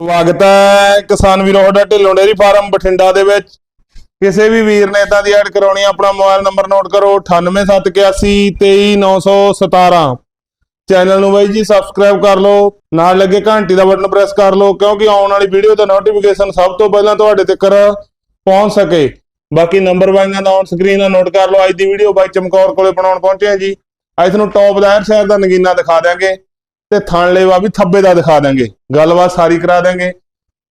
ਸਵਾਗਤ ਹੈ ਕਿਸਾਨ ਵੀਰੋ ਤੁਹਾਡਾ ਢਿੱਲੋਂ ਡੇਰੀ ਫਾਰਮ ਬਠਿੰਡਾ ਦੇ ਵਿੱਚ। ਕਿਸੇ ਵੀ ਵੀਰ ਨੇ ਇਦਾਂ ਦੀ ਐਡ ਕਰਾਉਣੀ ਆਪਣਾ ਮੋਬਾਈਲ ਨੰਬਰ ਨੋਟ ਕਰੋ 9871823917 ਚੈਨਲ ਨੂੰ ਬਾਈ ਜੀ ਸਬਸਕ੍ਰਾਈਬ ਕਰ ਲਓ, ਨਾਲ ਲੱਗੇ ਘੰਟੀ ਦਾ ਬਟਨ ਪ੍ਰੈਸ ਕਰ ਲਓ, ਕਿਉਂਕਿ ਆਉਣ ਵਾਲੀ ਵੀਡੀਓ ਦਾ ਨੋਟੀਫਿਕੇਸ਼ਨ ਸਭ ਤੋਂ ਪਹਿਲਾਂ ਤੁਹਾਡੇ ਤੱਕ ਪਹੁੰਚ ਸਕੇ। ਬਾਕੀ ਨੰਬਰ ਬਾਈਆਂ ਦਾ ਔਨ ਸਕਰੀਨ ਨੋਟ ਕਰ ਲਓ, ਅੱਜ ਦੀ ਵੀਡੀਓ ਬਾਈ ਚਮਕੌਰ ਕੋਲੇ ਬਣਾਉਣ ਪਹੁੰਚੇ ਹਾਂ ਜੀ। ਅੱਜ ਤੁਹਾਨੂੰ ਟੌਪ ਦਾਇਰ ਸ਼ਹਿਰ ਦਾ ਨਗੀਨਾ ਦਿਖਾ ਦਿਆਂਗੇ। ਤੇ ਥਣ ਲੇਵਾ ਵੀ ਥੱਬੇ ਦਾ ਦਿਖਾ ਦਾਂਗੇ ਗੱਲਬਾਤ ਸਾਰੀ ਕਰਾ ਦਾਂਗੇ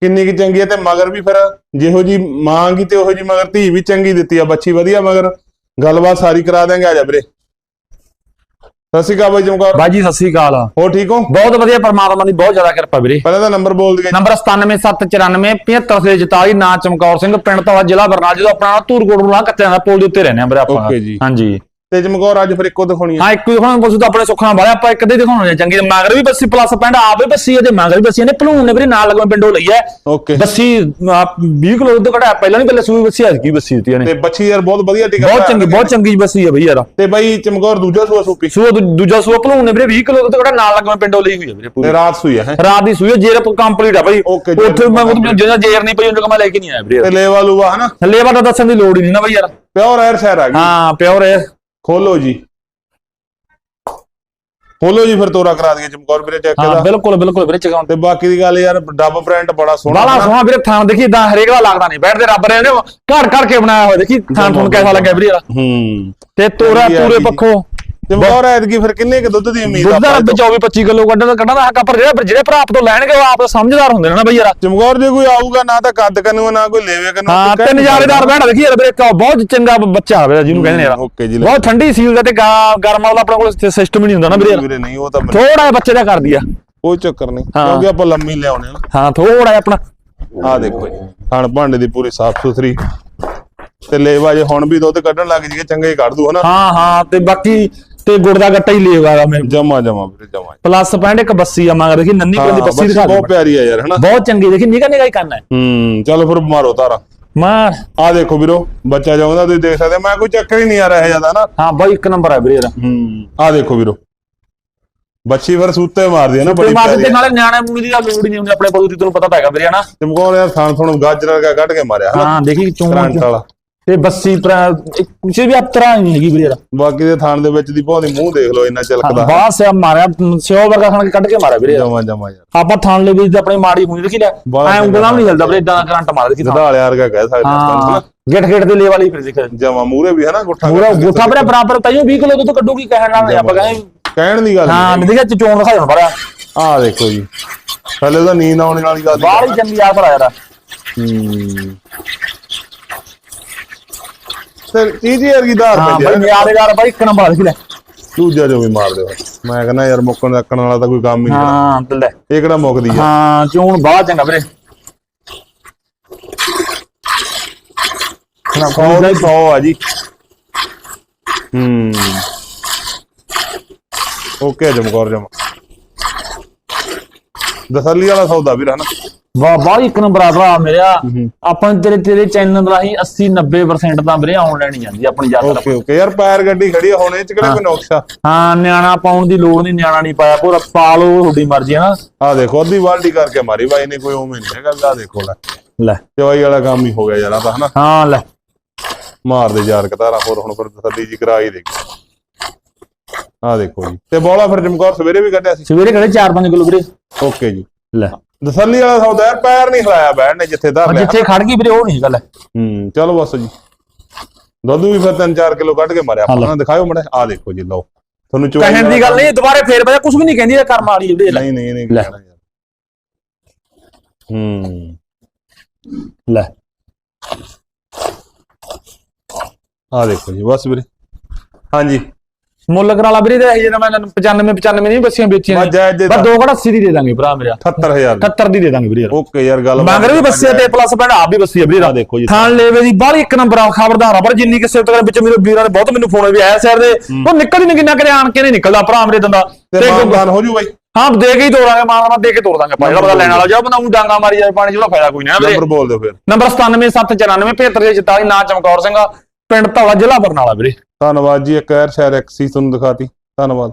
ਕਿੰਨੀ ਕੀ ਚੰਗੀ ਹੈ ਤੇ ਮਗਰ ਵੀ ਫਿਰ ਜਿਹੋ ਜੀ ਮਾਂਗੀ ਤੇ ਉਹੋ ਜੀ ਮਗਰ ਧੀ ਵੀ ਚੰਗੀ ਦਿੱਤੀ ਆ ਬੱਚੀ ਵਧੀਆ ਮਗਰ। ਗੱਲਬਾਤ ਸਾਰੀ ਕਰਾ ਦਾਂਗੇ ਆ ਜਾ ਵੀਰੇ। ਸਤਿ ਸ਼੍ਰੀ ਅਕਾਲ ਬਾਈ ਚਮਕੌਰ ਬਾਜੀ ਸਤਿ ਸ੍ਰੀ ਅਕਾਲ। ਹੋ ਠੀਕ ਹੋ? ਬਹੁਤ ਵਧੀਆ ਪਰਮਾਤਮਾ ਦੀ ਬਹੁਤ ਜ਼ਿਆਦਾ ਕਿਰਪਾ ਵੀਰੇ। ਪਹਿਲਾਂ ਤਾਂ ਨੰਬਰ ਬੋਲ ਦਈਏ ਨੰਬਰ 9779575444 ਨਾਂ ਚਮਕੌਰ ਸਿੰਘ ਪਿੰਡ ਤੋਂ ਜ਼ਿਲ੍ਹਾ ਬਰਨਾਲਾ ਜਦੋਂ ਆਪਣਾ ਧੂਰਕੋਟ ਨੂੰ ਲਾ ਕੱਤਿਆਂ ਦਾ ਪੁਲ ਦੇ ਉੱਤੇ ਰਹਿੰਦੇ ਆ ਵੀਰੇ ਆਪਾਂ। ਜੀ। ਹਾਂਜੀ। ਤੇ ਚਮਕੌਰ ਅੱਜ ਫਿਰ ਇੱਕੋ ਦਿਖਾਉਣੀ ਆ। ਹਾਂ ਇੱਕ ਹੁਣ ਬਸ ਤਾਂ ਆਪਣੇ ਸੁੱਖਾਂ ਵਾਲੇ ਆਪਾਂ ਇੱਕ ਦੇ ਦਿਖਾਉਣੇ ਚੰਗੀ ਮਗਰ ਵੀ ਬੱਸੀ ਪਲੱਸ ਪਿੰਡ ਆਪ ਵੀ ਬੱਸੀ ਹੈ ਤੇ ਮਗਰ ਵੀ ਬੱਸੀ ਨੇ ਭਲੂਣ ਨੇ ਵੀਰੇ ਨਾਲ ਲੱਗਵੇਂ ਪਿੰਡੋਂ ਲਈ ਹੈ ਓਕੇ ਬੱਸੀ ਆਹ 20 ਕਿਲੋ ਦੁੱਧ ਕਢਾਇਆ ਪਹਿਲਾਂ ਨਹੀਂ ਪਹਿਲੇ ਸੂਈ ਬੱਸੀ ਅੱਜ ਕੀ ਬੱਸੀ ਦਿੱਤੀ ਤੇ ਇਹਨੇ ਬੱਚੀ ਯਾਰ ਬਹੁਤ ਵਧੀਆ ਟਿਕਾ ਬਹੁਤ ਚੰਗੀ ਬਹੁਤ ਚੰਗੀ ਬੱਸੀ ਹੈ ਬਈ ਯਾਰ। ਤੇ ਬਾਈ ਚਮਕੌਰ ਦੂਜਾ ਸੂਆ ਸੂਪੀ। ਸੂਆ ਦੂ- ਦੂਜਾ ਸੂਆ ਭਲੂਣ ਨੇ ਵੀਰੇ 20 ਕਿਲੋ ਦੁੱਧ ਕਢਾਇਆ ਨਾਲ ਲੱਗਵੇਂ ਪਿੰਡੋਂ ਲਈ ਹੋਈ ਹੈ ਵੀਰੇ ਪੂਰੀ। ਤੇ ਰਾਤ ਸੂਈ ਹੈ? ਰਾਤ ਦੀ ਸੂਈ ਜੇਰ ਕੰਪਲੀਟ ਆ ਜੀ, ਉੱਥੇ ਮੈਂ। ਜਿਹੜਾ ਜੇਰ ਨਹੀਂ ਪਈ ਉਹਨਾਂ ਮੈਂ ਲੈ ਕੇ ਨਹੀਂ ਆਇਆ ਵੀਰੇ। ਤੇ ਲੇਵਾ ਲੂਵਾ ਹਨਾ? ਲੇਵਾ ਤਾਂ ਦੱਸਣ ਦੀ ਲੋੜ ਹੀ ਨਹੀਂ ਨਾ ਭਾਈ ਯਾਰ। ਪਿਓਰ ਐਰ ਸ਼ਹਿਰ ਆ ਗਈ। ਹਾਂ ਪਿਓਰ ਹੈ ਖੋਲੋ ਜੀ। ਖੋਲੋ ਜੀ ਫਿਰ ਤੋਰਾ ਕਰਾ ਦਈਏ ਚਮਕੌਰ ਵੀਰੇ ਚੈੱਕ ਹਾਂ ਬਿਲਕੁਲ ਬਿਲਕੁਲ ਵੀਰੇ ਚਗਾਉਂ ਤੇ ਬਾਕੀ ਦੀ ਗੱਲ ਯਾਰ ਡੱਬ ਪ੍ਰਿੰਟ ਬੜਾ ਸੋਹਣਾ ਹਨਾ। ਸੋਹਣਾ ਵੀਰੇ ਥਾਂ ਦੇਖੀ ਇਦਾਂ ਹਰੇਕ ਦਾ ਲੱਗਦਾ ਨਹੀਂ। ਬੈਠਦੇ ਰੱਬ ਨੇ ਘਰ ਘਰ ਕੇ ਬਣਾਇਆ ਹੋਇਆ ਦੇਖੀ ਥਾਂ ਤੁਹਾਨੂੰ ਕਿਹਦਾ ਲੱਗਿਆ ਵੀਰੇ ਹੂੰ। ਤੇ ਤੋਰਾ ਪੂਰੇ। ਪੱਖੋਂ। ਚਮਕੌਰ ਐਤਕੀ ਫਿਰ ਕਿੰਨੇ ਕੁ ਦੁੱਧ ਦੀ ਉਮੀਦ ਦੁੱਧ ਦਾ ਆਪਾਂ ਰੱਬ 24 25 ਕਿਲੋ ਕੱਢਣ ਦਾ ਕੱਢਣ ਦਾ ਹੱਕ ਆ, ਪਰ ਜਿਹੜੇ ਜਿਹੜੇ ਭਰਾ ਆਪ ਤੋਂ ਲੈਣਗੇ ਉਹ ਆਪ ਸਮਝਦਾਰ ਹੁੰਦੇ ਨੇ ਨਾ ਬਈ ਯਾਰ। ਚਮਕੌਰ ਜੇ ਕੋਈ ਆਊਗਾ ਨਾ ਤਾਂ ਕੱਦ ਕਨੂੰ ਨਾ ਕੋਈ ਲੇਵੇ ਕਨੂੰ ਹਾਂ ਤੇ ਨਜ਼ਾਰੇਦਾਰ ਬੈਠਾ ਦੇਖੀ ਯਾਰ ਵੀਰੇ ਇੱਕ ਬਹੁਤ ਚੰਗਾ ਬੱਚਾ ਹੋਵੇ ਜਿਹਨੂੰ ਕਹਿੰਦੇ ਨੇ ਯਾਰ। ਓਕੇ ਜੀ ਬਹੁਤ ਠੰਡੀ ਸੀਲ ਦਾ ਤੇ ਗਾ- ਗਰਮ ਵਾਲਾ ਆਪਣੇ ਕੋਲ ਸਿਸਟਮ ਹੀ ਨਹੀਂ ਹੁੰਦਾ ਨਾ ਵੀਰੇ। ਯਾਰ ਵੀਰੇ ਨਹੀਂ ਉਹ ਤਾਂ ਮੈਨੂੰ ਥੋੜਾ ਬੱਚੇ ਦਾ ਕਰਦੀ ਆ ਕੋਈ ਚੱਕਰ ਨਹੀਂ। ਕਿਉਂਕਿ ਆਪਾਂ ਲੰਮੀ ਲਿਆਉਣੇ ਆ ਹਾਂ ਥੋੜਾ ਜਿਹਾ ਆਪਣਾ। ਆ ਦੇਖੋ ਜੀ ਥਣ ਭਾਂਡੇ ਦੀ ਪੂਰੀ ਸਾਫ਼ ਸੁਥਰੀ। ਤੇ ਲੇਵਾ ਜੇ ਹੁਣ ਵੀ ਦੁੱਧ ਕੱਢਣ ਲੱਗ ਜੀਏ ਚੰਗਾ ਹੀ ਕੱਢ ਦੂ ਹਨਾ ਹਾਂ ਹਾਂ ਤੇ ਬਾਕੀ ਤੇ ਗੁੜ ਦਾ ਗੱਟਾ ਹੀ ਲੇਗਾ ਮੈਂ। ਜਮਾ ਜਮਾ ਵੀਰੇ ਜਮਾ। ਪਲੱਸ ਪੈਂਟ ਇੱਕ ਬੱਸੀ ਆ ਮਗਰ ਦੇਖੀ ਨੰਨੀ ਕੋਲ ਦੀ ਬੱਸੀ ਦਿਖਾ ਦੇ। ਬਹੁਤ ਪਿਆਰੀ ਆ ਯਾਰ ਹਨਾ? ਬਹੁਤ ਚੰਗੀ ਦੇਖੀ ਨਿਕਾ ਨਿਕਾ ਹੀ ਕਰਨਾ ਹੈ। ਹੂੰ ਚਲੋ ਫਿਰ ਮਾਰੋ ਤਾਰਾ। ਮਾਂ ਆ ਦੇਖੋ ਵੀਰੋ ਬੱਚਾ ਜਾਉਂਦਾ ਤੁਸੀਂ ਦੇਖ ਸਕਦੇ। ਮੈਂ ਕੋਈ ਚੱਕਰ ਹੀ ਨਹੀਂ ਆ ਰਿਹਾ ਜ਼ਿਆਦਾ ਨਾ ਹਾਂ ਬਾਈ ਇੱਕ ਨੰਬਰ ਹੈ ਵੀਰੇ ਯਾਰ ਹੂੰ ਆ ਦੇਖੋ ਵੀਰੋ। ਬੱਚੀ ਫਿਰ ਸੂਤੇ ਮਾਰਦੀ ਹੈ ਨਾ ਤੇ ਬੜੀ ਮਾਰ ਪਿਆਰੀ ਦੇ ਨਾਲੇ ਨਿਆਣੇ ਮੇਰੀ ਦਾ ਲੋੜ ਨਹੀਂ ਹੁੰਦੀ ਆਪਣੇ ਦੀ ਤੈਨੂੰ ਪਤਾ ਤਾਂ ਹੈਗਾ ਵੀਰੇ ਹਨਾ? ਚਮਕੌਰ ਯਾਰ ਥਾਂ ਥੋਂ ਗਾਜਰ ਵਰਗਾ ਕੱਢ ਕੇ ਮਾਰਿਆ ਹਾਂ ਦੇਖੀ ਚੋਂ ਵਾਲਾ। ਤੇ ਬੱਸੀ ਪਰ ਕੁਛ ਵੀ ਅਪਤਰਾ ਨਹੀਂ ਹੈਗੀ ਵੀਰੇ ਬਾਕੀ ਦੇ ਥਾਣ ਦੇ ਵਿੱਚ ਦੀ ਭਾਵੇਂ ਮੂੰਹ ਦੇਖ ਲਓ ਇੰਨਾ ਚਲਕਦਾ ਬਾਹਰ ਸਿਆ ਮਾਰਿਆ ਸਿਓ ਵਰਗਾ ਖਾਣ ਕੇ ਕੱਢ ਕੇ ਮਾਰਿਆ ਵੀਰੇ। ਜਮਾ ਜਮਾ ਯਾਰ। ਆਪਾਂ ਥਾਣ ਲੈ ਵੀ ਆਪਣੀ ਮਾੜੀ ਹੋਈ ਦੇਖੀ ਲੈ ਬਾਹਲਾ ਐ ਉਂਗਲਾਂ ਵੀ ਨਹੀਂ ਹਿਲਦਾ ਵੀਰੇ ਇਦਾਂ ਕਰੰਟ ਮਾਰ ਦੇਖੀ ਥਾਂ। ਗਧਾਲਿਆ ਵਰਗਾ ਕਹਿ ਸਕਦੇ ਹਾਂ ਗਿੱਟ ਗਿੱਟ ਦੇ ਲੈ ਵਾਲੀ ਫਿਰ ਦੇਖ ਜਮਾ ਮੂਰੇ ਵੀ ਹੈ ਨਾ ਗੁੱਠਾ ਪੂਰਾ ਗੋਠਾ ਵੀਰੇ ਬਰਾਬਰ ਤਾਈਓ 20 ਕਿਲੋ ਦੁੱਧ ਕੱਢੂਗੀ ਕਹਿਣ ਨਾਲ ਆਪਾਂ ਕਹੇ। ਕਹਿਣ ਦੀ ਗੱਲ ਹਾਂ ਦੇਖਿਆ ਚੋਣ ਦਿਖਾ ਹੁਣ ਪਰ ਆ ਦੇਖੋ ਜੀ। ਪਹਿਲੇ ਤਾਂ ਨੀਂਦ ਆਉਣ ਵਾਲੀ ਗੱਲ ਬਾਹਰ ਹੀ ਚੰਗੀ ਆ ਭਰਾ ਯਾਰ। ਹੂੰ। ਧਾਰ ਹਾਂ ਬਾਈ ਆ ਨਿਆਰੇਦਾਰ ਬਾਈ ਇੱਕ ਨੰਬਰ ਦੇਖ ਲੈ। ਦੂਜਾ ਜੋ ਵੀ ਮਾਰ ਦਿਓ ਮੈਂ ਕਹਿੰਦਾ ਯਾਰ ਮੁੱਕਣ ਰੱਖਣ ਵਾਲਾ ਤਾਂ ਕੋਈ ਕੰਮ ਹੀ ਨਹੀਂ ਹਾਂ ਤੇ ਲੈ। ਇਹ ਕਿਹੜਾ ਮੁੱਕਦੀ ਆ? ਹਾਂ ਚੋਣ ਬਾਹਲਾ ਚੰਗਾ ਵੀਰੇ। ਨਾ ਸੌ ਦਾ 100 ਆ ਜੀ। ਹੂੰ। ਓਕੇ ਜਮਕੌਰ ਜਮ। ਦਸਲੀ ਵਾਲਾ ਸੌਦਾ ਵੀਰ ਹਨਾ? ਵਾਹ ਬਾਹਲੀ ਇੱਕ ਨੰਬਰ ਆ ਭਰਾ ਮੇਰਿਆ ਆਪਾਂ ਤੇਰੇ ਤੇਰੇ ਚੈਨਲ ਰਾਹੀਂ 80 90% ਤਾਂ ਵੀਰੇ ਆਨਲਾਈਨ ਹੀ ਜਾਂਦੀ ਆਪਣੀ ਯਾਤਰਾ ਓਕੇ ਓਕੇ। ਯਾਰ ਪੈਰ ਗੱਡੀ ਖੜੀ ਹੁਣ ਇਹ ਚ ਕਿਹੜਾ ਕੋਈ ਨੁਕਸਾ ਹਾਂ ਨਿਆਣਾ ਪਾਉਣ ਦੀ ਲੋੜ ਨਹੀਂ ਨਿਆਣਾ ਨਹੀਂ ਪਾਇਆ ਪੂਰਾ ਪਾ ਲਓ ਤੁਹਾਡੀ ਮਰਜ਼ੀ ਹੈ ਨਾ। ਆ ਦੇਖੋ ਅੱਧੀ ਬਾਲਟੀ ਕਰਕੇ ਮਾਰੀ ਬਾਈ ਨੇ ਕੋਈ ਉਵੇਂ ਨਹੀਂ ਹੈਗਾ ਆ ਦੇਖੋ ਲੈ। ਲੈ। ਚਵਾਈ ਵਾਲਾ ਕੰਮ ਹੀ ਹੋ ਗਿਆ ਯਾਰ ਆ ਤਾਂ ਹਨਾ। ਹਾਂ ਲੈ। ਮਾਰ ਦੇ ਯਾਰ ਕਤਾਰਾ ਹੋਰ ਹੁਣ ਫਿਰ ਤਸੱਲੀ ਜੀ ਕਰਾ ਹੀ ਦੇ। ਆ ਦੇਖੋ ਜੀ। ਤੇ ਬੋਲਾ ਫਿਰ ਜਮਕੌਰ ਸਵੇਰੇ ਵੀ ਕੱਢਿਆ ਸੀ? ਸਵੇਰੇ ਕਿਹੜੇ 4-5 ਕਿਲੋ ਵੀਰੇ। ਓਕੇ ਜੀ। ਲੈ। ਦਸੱਲੀ ਵਾਲਾ ਸੌਦਾ ਯਾਰ ਪੈਰ ਨਹੀਂ ਹਿਲਾਇਆ ਬੈਠ ਨੇ ਜਿੱਥੇ ਧਰ ਪਰ ਲਿਆ ਜਿੱਥੇ ਖੜ ਗਈ ਵੀਰੇ ਉਹ ਨਹੀਂ ਗੱਲ। ਹੂੰ ਚਲੋ ਬਸ ਜੀ। ਦੁੱਧ ਵੀ ਫਿਰ 3-4 ਕਿਲੋ ਕੱਢ ਕੇ ਮਾਰਿਆ। ਆਪਾਂ ਦਿਖਾਓ ਮੜਾ। ਆ ਦੇਖੋ ਜੀ ਲਓ। ਤੁਹਾਨੂੰ ਚੋਈ ਕਹਿਣ ਦੀ ਗੱਲ ਨਹੀਂ ਦੁਬਾਰੇ ਫੇਰ ਬਜਾ ਕੁਝ ਵੀ ਨਹੀਂ ਕਹਿੰਦੀ ਇਹ ਕਰਮ ਵਾਲੀ ਵੀਰੇ ਨਹੀਂ ਨਹੀਂ ਨਹੀਂ। ਕਹਿਣਾ ਯਾਰ ਹੂੰ। ਲੈ। ਆ ਦੇਖੋ ਜੀ ਬਸ ਵੀਰੇ। ਹਾਂਜੀ। ਮੁੱਲ ਕਰਾਲਾ ਵੀਰੇ ਤੇ ਜਿਹੜਾ ਮੈਂ 95 95 ਨਹੀਂ ਬੱਸੀਆਂ ਵੇਚੀਆਂ ਬਸ। ਜਾਇਜ਼ ਦੇ ਬਸ ਦੋ ਘੜਾ 80 ਦੀ ਦੇ ਦਾਂਗੇ ਭਰਾ ਮੇਰਾ। 78000 70 ਦੀ। ਦੇ ਦਾਂਗੇ ਵੀਰੇ ਓਕੇ ਯਾਰ ਗੱਲ ਮਗਰ ਵੀ ਬੱਸੇ ਤੇ ਪਲੱਸ ਪੈਂਡ ਆਪ ਵੀ ਬੱਸੀ ਵੀਰੇ। ਆ ਦੇਖੋ ਜੀ। ਥਾਣ ਲੇਵੇ ਦੀ ਬਾਹਲੀ ਇੱਕ ਨੰਬਰ ਆ ਖਬਰਦਾਰ ਆ ਪਰ ਜਿੰਨੀ ਕਿਸੇ ਤੱਕ ਵਿੱਚ ਮੇਰੇ ਵੀਰਾਂ ਨੇ ਬਹੁਤ ਮੈਨੂੰ ਫੋਨ ਵੀ ਆਇਆ ਸ਼ਹਿਰ ਦੇ ਉਹ ਨਿਕਲ ਹੀ ਨਹੀਂ ਕਿੰਨਾ ਕਰੇ ਆਣ ਕੇ ਨਹੀਂ ਨਿਕਲਦਾ ਭਰਾ ਮੇਰੇ ਦੰਦਾ। ਤੇ ਮਾਨਦਾਨ ਹੋ ਜੂ ਬਾਈ। ਹਾਂ ਦੇ ਕੇ ਹੀ ਤੋਰਾਂਗੇ ਮਾਰ ਮਾਰ ਦੇ ਕੇ ਤੋਰ ਦਾਂਗੇ ਜਿਹੜਾ ਪਤਾ ਲੈਣ ਵਾਲਾ ਜਾ ਬੰਦਾ ਉਹ ਡਾਂਗਾ ਮਾਰੀ ਜਾਏ ਪਾਣੀ 'ਚ ਉਹਦਾ ਫਾਇਦਾ ਕੋਈ ਨਹੀਂ ਨਾ ਨੰਬਰ ਬੋਲ ਦਿਓ ਫਿਰ। ਨੰਬਰ 9779475644 ਨਾਂ ਚਮਕੌਰ ਸਿੰਘ। ਪਿੰਡ ਧੌਲਾ ਜ਼ਿਲ੍ਹਾ ਬਰਨਾਲਾ ਵੀਰੇ। ਧੰਨਵਾਦ ਜੀ, ਇੱਕ ਐਰ ਸ਼ਹਿਰ ਇੱਕ ਸੀ, ਤੁਹਾਨੂੰ ਦਿਖਾਤੀ। ਧੰਨਵਾਦ।